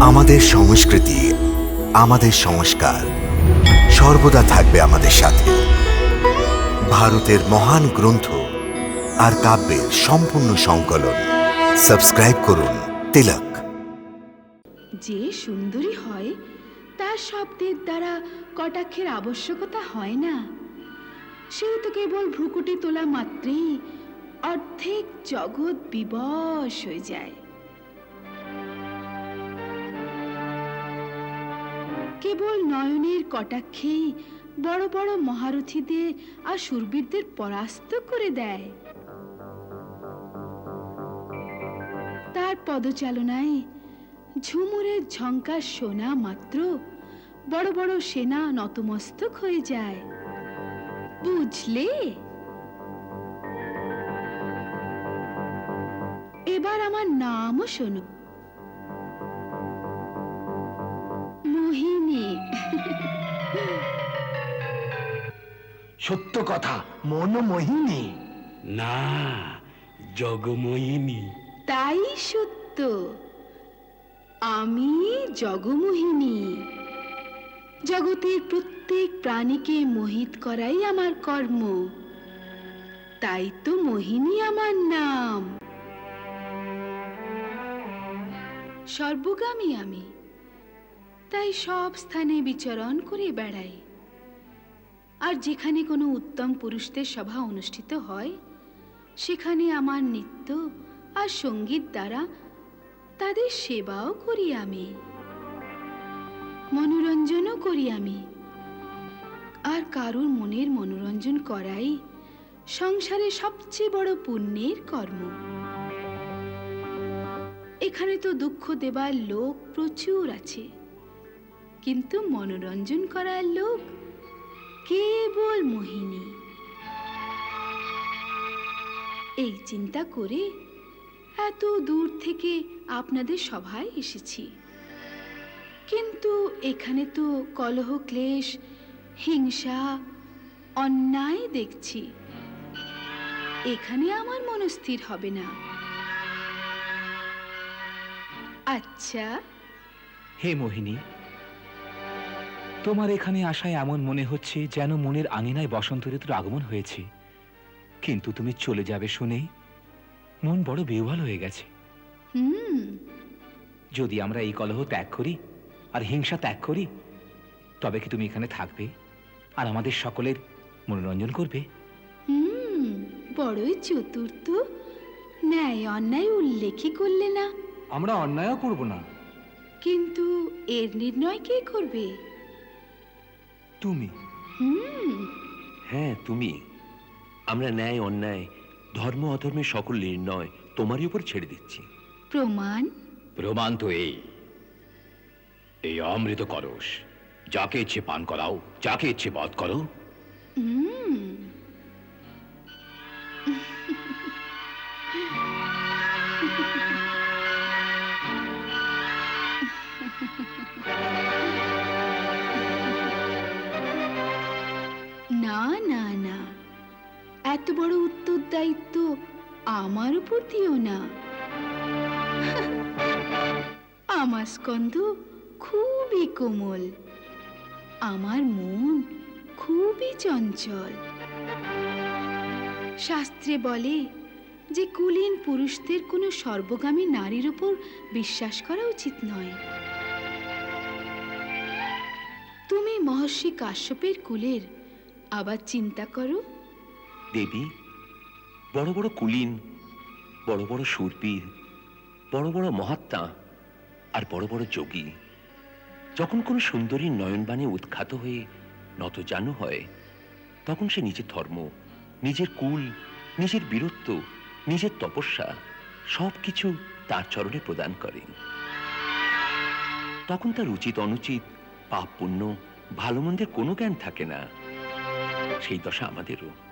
আমাদের সংস্কৃতি, আমাদের সংস্কার সর্বদা থাকবে আমাদের সাথে। ভারতের মহান গ্রন্থ আর কাব্যের সম্পূর্ণ সংকলন। সাবস্ক্রাইব করুন তিলক। যে সুন্দরী হয়, তার শব্দের দ্বারা কটাক্ষের আবশ্যকতা হয় না। সেই তো কেবল ভ্রুকুটি তোলা মাত্রেই অর্ধেক জগৎ বিবশ হয়ে যায়। কেবল নয়নের কটাক্ষেই বড় বড় মহারথীদের আর সুরবীরদের পরাস্ত করে দেয়। তার পদচালনায় ঝুমুরের ঝঙ্কার শোনা মাত্র বড় বড় সেনা নতমস্তক হয়ে যায়। বুঝলে? এবার আমার নামও শোনো। সত্য কথা মনমোহিনী না জগময়িনী তাই সত্য। আমি জগমোহিনী। জগতের প্রত্যেক প্রাণীকে মোহিত করাই আমার কর্ম। তাই তো মোহিনী আমার নাম। সর্বগামী আমি। তাই সব স্থানে বিচরণ করে বেড়াই। আর যেখানে কোনো উত্তম পুরুষদের সভা অনুষ্ঠিত হয়, সেখানে আমার নৃত্য আর সংগীত দ্বারা তাদের সেবাও করি আমি। মনোরঞ্জনও করি আমি। আর কারুর মনের মনোরঞ্জন করাই সংসারে সবচেয়ে বড় পুণ্যের কর্ম। এখানে তো দুঃখ দেবার লোক প্রচুর আছে। কিন্তু মনোরঞ্জন করার লোক কেবল মোহিনী। এই চিন্তা করে এত দূর থেকে আপনাদের সভায় এসেছি। কিন্তু এখানে তো কলহ, ক্লেশ, হিংসা, অন্যায় দেখছি। এখানে আমার মনস্থির হবে না। আচ্ছা। হে মোহিনী তোমার এখানে আসায় এমন মনে হচ্ছে যেন মনের আঙিনায় বসন্ত ঋতুর আগমন হয়েছে। কিন্তু তুমি চলে যাবে শুনেই। মন বড় বেউহাল হয়ে গেছে। হুম। যদি আমরা এই কলহ ত্যাগ করি আর হিংসা ত্যাগ করি তবে কি তুমি এখানে থাকবে আর আমাদের সকলের মনোরঞ্জন করবে? হুম বড়ই চতুর্থ ন্যায় অন্যায় উল্লেখই করলে না। আমরা অন্যায়ও করব না। কিন্তু এর নির্ণয় কে করবে? তুমি। হুম। হ্যাঁ তুমি। আমরা ন্যায় অন্যায় ধর্ম অধর্মের সকল নির্ণয় তোমারই উপর ছেড়ে দিচ্ছি। প্রমাণ? প্রমাণ তো এই। এই অমৃত করস যাকে ইচ্ছে পান করাও যাকে ইচ্ছে বধ করো। হুম। না না না। এত বড় উত্তরদায়িত্ব আমার উপর দিও না। আমার স্কন্ধ খুবই কোমল। আমার মন খুবই চঞ্চল। শাস্ত্রে বলে যে, কুলীন পুরুষদের কোনো সর্বগামী নারীর উপর বিশ্বাস করা উচিত নয়। তুমি মহর্ষি কাশ্যপের কুলের আবার চিন্তা করো। দেবী, বড় বড় কুলীন, বড় বড় সুরবীর, বড় বড় মহাত্মা আর বড় বড় যোগী যখন কোনো সুন্দরী নয়নবাণী উৎখাত হয়ে নত নতজানু হয়, তখন সে নিজের ধর্ম, নিজের কুল, নিজের বীরত্ব, নিজের তপস্যা সব কিছু তার চরণে প্রদান করে। তখন তার উচিত অনুচিত পাপ পুণ্য ভালো মন্দের কোনো জ্ঞান থাকে না। সেই দশা আমাদেরও।